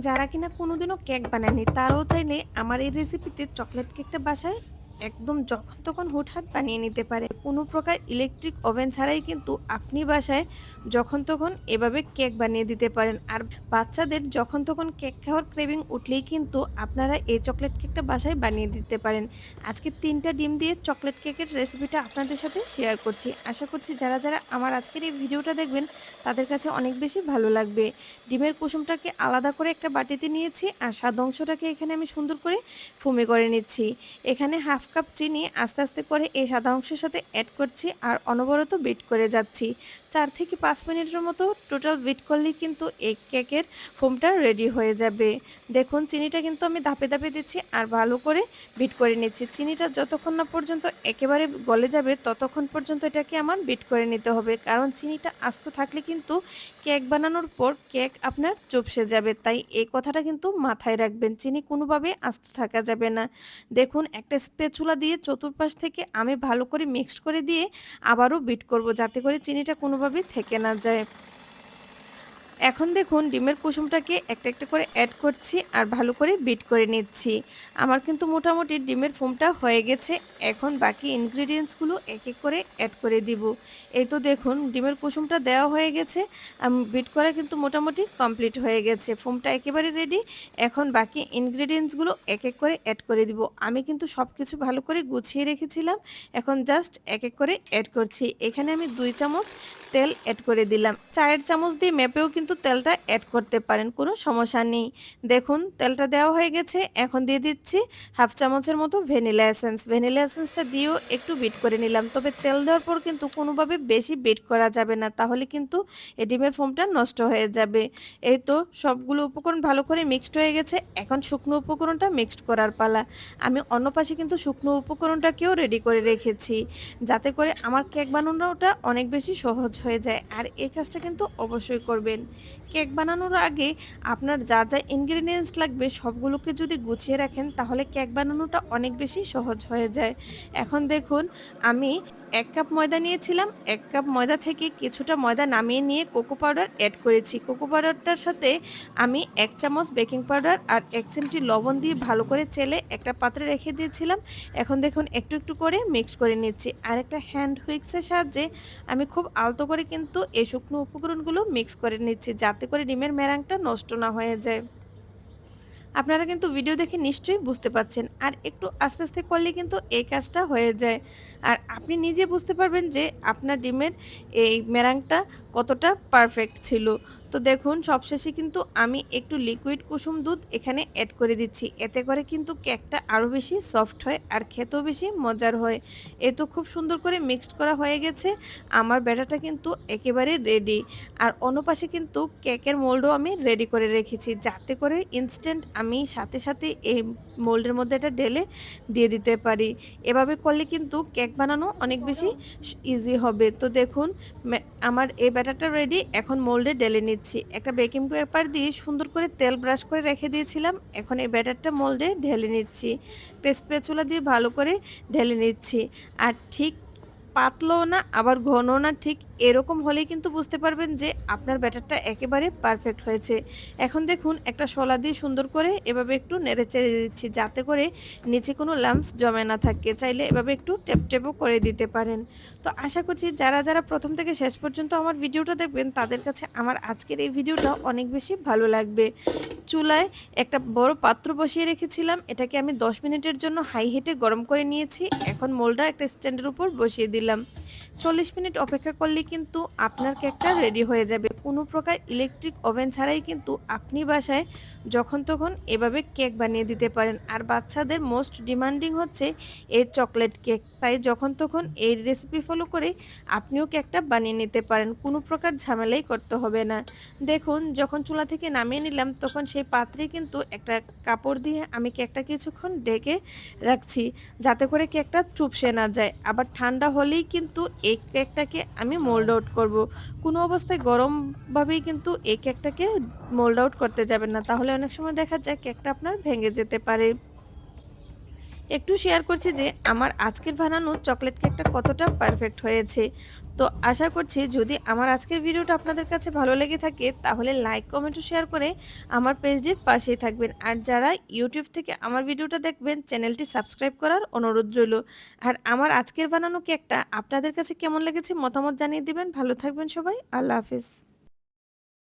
যারা কিনা কোনোদিনও কেক বানায়নি তারাও চাইলে আমার এই রেসিপিতে চকলেট কেকটা বাসায় একদম যখন তখন হুটহাট বানিয়ে নিতে পারে। কোনো প্রকার ইলেকট্রিক ওভেন ছাড়াই কিন্তু আপনি বাসায় যখন তখন এভাবে কেক বানিয়ে দিতে পারেন। আর বাচ্চাদের যখন তখন কেক খাওয়ার ক্রেভিং উঠলেই কিন্তু আপনারা এই চকলেট কেকটা বাসায় বানিয়ে দিতে পারেন। আজকে তিনটা ডিম দিয়ে চকলেট কেকের রেসিপিটা আপনাদের সাথে শেয়ার করছি। আশা করছি যারা যারা আমার আজকের এই ভিডিওটা দেখবেন, তাদের কাছে অনেক বেশি ভালো লাগবে। ডিমের কুসুমটাকে আলাদা করে একটা বাটিতে নিয়েছি আর স্বাদ অংশটাকে এখানে আমি সুন্দর করে ফুমে করে নিচ্ছি। এখানে হাফ কাপ চিনি আস্তে আস্তে করে এই সাদা অংশের সাথে অ্যাড করছি আর অনবরত বিট করে যাচ্ছি। চার থেকে পাঁচ মিনিটের মতো টোটাল বিট করলেই কিন্তু এই কেকের ফোমটা রেডি হয়ে যাবে। দেখুন, চিনিটা কিন্তু আমি ধাপে ধাপে দিচ্ছি আর ভালো করে বিট করে নিচ্ছি। চিনিটা যতক্ষণ না পর্যন্ত একেবারে গলে যাবে, ততক্ষণ পর্যন্ত এটাকে আমার বিট করে নিতে হবে। কারণ চিনিটা আস্ত থাকলে কিন্তু কেক বানানোর পর কেক আপনার চুপসে যাবে। তাই এই কথাটা কিন্তু মাথায় রাখবেন, চিনি কোনোভাবে আস্ত থাকা যাবে না। দেখুন, একটা স্পেচুলা দিয়ে চতুর্পাশ থেকে আমি ভালো করে মিক্সড করে দিয়ে আবারও বিট করব, যাতে করে চিনিটা কোনোভাবে থেকে না যায়। এখন দেখুন, ডিমের কুসুমটাকে একটা একটা করে অ্যাড করছি আর ভালো করে বিট করে নিচ্ছি। আমার কিন্তু মোটামুটি ডিমের ফোমটা হয়ে গেছে। এখন বাকি ইনগ্রিডিয়েন্টসগুলো এক এক করে অ্যাড করে দিব। এই তো দেখুন, ডিমের কুসুমটা দেওয়া হয়ে গেছে। বিট করা কিন্তু মোটামুটি কমপ্লিট হয়ে গেছে। ফোমটা একেবারে রেডি এখন বাকি ইনগ্রিডিয়েন্টসগুলো এক এক করে অ্যাড করে দিব। আমি কিন্তু সব কিছু ভালো করে গুছিয়ে রেখেছিলাম। এখন জাস্ট এক এক করে অ্যাড করছি। এখানে আমি দুই চামচ তেল অ্যাড করে দিলাম। চায়ের চামচ দিয়ে মেপেও কিন্তু তেলটা অ্যাড করতে পারেন, কোনো সমস্যা নেই। দেখুন, তেলটা দেওয়া হয়ে গেছে, এখন দিয়ে দিচ্ছি হাফ চামচের মতো ভ্যানিলা এসেন্স। ভ্যানিলা এসেন্সটা দিয়েও একটু বিট করে নিলাম, তবে তেল দেওয়ার পর কিন্তু কোনোভাবে বেশি বিট করা যাবে না, তাহলে কিন্তু এই ডিমের ফোমটা নষ্ট হয়ে যাবে। এই তো সবগুলো উপকরণ ভালো করে মিক্সড হয়ে গেছে, এখন শুকনো উপকরণটা মিক্সড করার পালা। আমি অন্য পাশে কিন্তু শুকনো উপকরণটাকেও রেডি করে রেখেছি, যাতে করে আমার কেক বানানোটা অনেক বেশি সহজ হয়ে যায়, আর এই কাজটা কিন্তু অবশ্যই করবেন। কেক বানানোর আগে আপনার যা যা ইনগ্রিডিয়েন্টস লাগবে সবগুলোকে যদি গুছিয়ে রাখেন, তাহলে কেক বানানোটা অনেক বেশি সহজ হয়ে যায়। এখন দেখুন, আমি এক কাপ ময়দা নিয়েছিলাম, এক কাপ ময়দা থেকে কিছুটা ময়দা নামিয়ে নিয়ে কোকো পাউডার অ্যাড করেছি। কোকো পাউডারটার সাথে আমি এক চামচ বেকিং পাউডার আর এক চিমটি লবণ দিয়ে ভালো করে চেলে একটা পাত্রে রেখে দিয়েছিলাম। এখন দেখুন একটু একটু করে মিক্স করে নিচ্ছি। আর একটা হ্যান্ড হুইক্সের সাহায্যে আমি খুব আলতো করে কিন্তু এই শুকনো উপকরণগুলো মিক্স করে নিচ্ছি, যাতে করে ডিমের মেরাংটা নষ্ট না হয়ে যায়। আপনারা কিন্তু ভিডিও দেখে নিশ্চয়ই বুঝতে পাচ্ছেন আর একটু আস্তে আস্তে করলে কিন্তু এই কাজটা হয়ে যায়। আর আপনি নিজে বুঝতে পারবেন যে আপনার ডিমের এই মেরাংটা কতটা পারফেক্ট ছিল। তো দেখুন, সবশেষে কিন্তু আমি একটু লিকুইড কুসুম দুধ এখানে অ্যাড করে দিচ্ছি। এতে করে কিন্তু কেকটা আরও বেশি সফট হয় আর খেতেও বেশি মজার হয়। এ তো খুব সুন্দর করে মিক্সড করা হয়ে গেছে। আমার ব্যাটাটা কিন্তু একেবারে রেডি আর অন্য পাশে কিন্তু কেকের মোল্ডও আমি রেডি করে রেখেছি। যাতে করে ইনস্ট্যান্ট আমি সাথে সাথে এই মোল্ডের মধ্যে এটা ঢেলে দিয়ে দিতে পারি। এভাবে করলে কিন্তু কেক বানানো অনেক বেশি ইজি হবে। তো দেখুন আমার এই ব্যাটারটা রেডি এখন মোল্ডে ঢেলে নিচ্ছি। একটা বেকিং পেপার দিয়ে সুন্দর করে তেল ব্রাশ করে রেখে দিয়েছিলাম। এখন এই ব্যাটারটা মোল্ডে ঢেলে নিচ্ছি। পেস্পেচুলা দিয়ে ভালো করে ঢেলে নিচ্ছি। আর ঠিক পাতলাও না, আবার ঘনও না, ঠিক এরকম হলেই কিন্তু বুঝতে পারবেন যে আপনার ব্যাটারটা একেবারে পারফেক্ট হয়েছে। এখন দেখুন, একটা শলা দিয়ে সুন্দর করে এভাবে একটু নেড়ে চেড়ে দিচ্ছি, যাতে করে নিচে কোনো লাম্পস জমে না থাকে। চাইলে এভাবে একটু টেপ টেপও করে দিতে পারেন। তো আশা করছি যারা যারা প্রথম থেকে শেষ পর্যন্ত আমার ভিডিওটা দেখবেন, তাদের কাছে আমার আজকের এই ভিডিওটা অনেক বেশি ভালো লাগবে। চুলায় একটা বড় পাত্র বসিয়ে রেখেছিলাম, এটাকে আমি দশ মিনিটের জন্য হাই হিটে গরম করে নিয়েছি। এখন মোলটা একটা স্ট্যান্ডের উপর বসিয়ে দিলাম। দিলাম চল্লিশ মিনিট অপেক্ষা করলে কিন্তু আপনার কেকটা রেডি হয়ে যাবে। কোনো প্রকার ইলেকট্রিক ওভেন ছাড়াই কিন্তু আপনি বাসায় যখন তখন এভাবে কেক বানিয়ে দিতে পারেন। আর বাচ্চাদের মোস্ট ডিমান্ডিং হচ্ছে এই চকলেট কেক তাই যখন তখন এই রেসিপি ফলো করে আপনিও কেকটা বানিয়ে নিতে পারেন। কোনো প্রকার ঝামেলাই করতে হবে না। দেখুন, যখন চুলা থেকে নামিয়ে নিলাম, তখন সেই পাত্রে কিন্তু একটা কাপড় দিয়ে আমি কেকটা কিছুক্ষণ ডেকে রাখছি, যাতে করে কেকটা চুপসে না যায়। আবার ঠান্ডা হলেই কিন্তু এই কেকটাকে আমি মোল্ড আউট করব। কোনো অবস্থায় গরমভাবেই কিন্তু এই কেকটাকে মোল্ড আউট করতে যাবেন না। তাহলে অনেক সময় দেখা যায় কেকটা আপনার ভেঙে যেতে পারে। একটু শেয়ার করছি যে আমার আজকের বানানো চকলেট কেকটা কতটা পারফেক্ট হয়েছে। তো আশা করছি যদি আমার আজকের ভিডিওটা আপনাদের কাছে ভালো লেগে থাকে, তাহলে লাইক কমেন্ট শেয়ার করে আমার পেজটির পাশেই থাকবেন। আর যারা ইউটিউব থেকে আমার ভিডিওটা দেখবেন চ্যানেলটি সাবস্ক্রাইব করার অনুরোধ রইল। আর আমার আজকের বানানো কেকটা আপনাদের কাছে কেমন লেগেছে মতামত জানিয়ে দিবেন। ভালো থাকবেন সবাই। আল্লাহ হাফিজ।